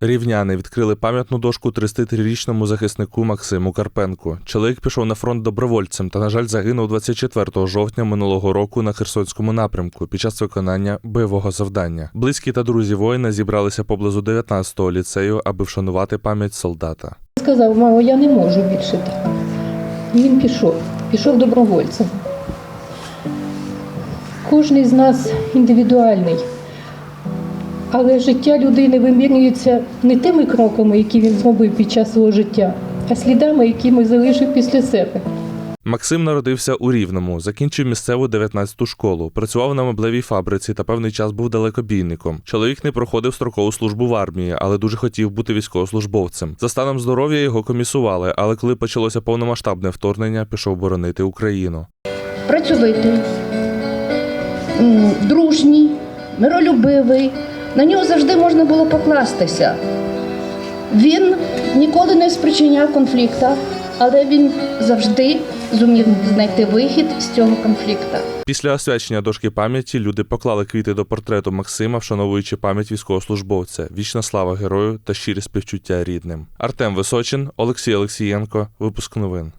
Рівняни відкрили пам'ятну дошку 33-річному захиснику Максиму Карпенку. Чоловік пішов на фронт добровольцем та, на жаль, загинув 24 жовтня минулого року на Херсонському напрямку під час виконання бойового завдання. Близькі та друзі воїна зібралися поблизу 19-го ліцею, аби вшанувати пам'ять солдата. Сказав, мамо, я не можу більше так. Він пішов, пішов добровольцем. Кожний з нас індивідуальний, але життя людини вимірюється не тими кроками, які він зробив під час свого життя, а слідами, які ми залишив після себе. Максим народився у Рівному, закінчив місцеву 19-ту школу, працював на меблевій фабриці та певний час був далекобійником. Чоловік не проходив строкову службу в армії, але дуже хотів бути військовослужбовцем. За станом здоров'я його комісували, але коли почалося повномасштабне вторгнення, пішов боронити Україну. працьовитий, дружній, миролюбивий. На нього завжди можна було покластися. Він ніколи не спричиняв конфлікту, але він завжди зумів знайти вихід з цього конфлікту. Після освячення дошки пам'яті люди поклали квіти до портрету Максима, вшановуючи пам'ять військовослужбовця, вічна слава герою та щирі співчуття рідним. Артем Височин, Олексій Олексієнко, випуск новин.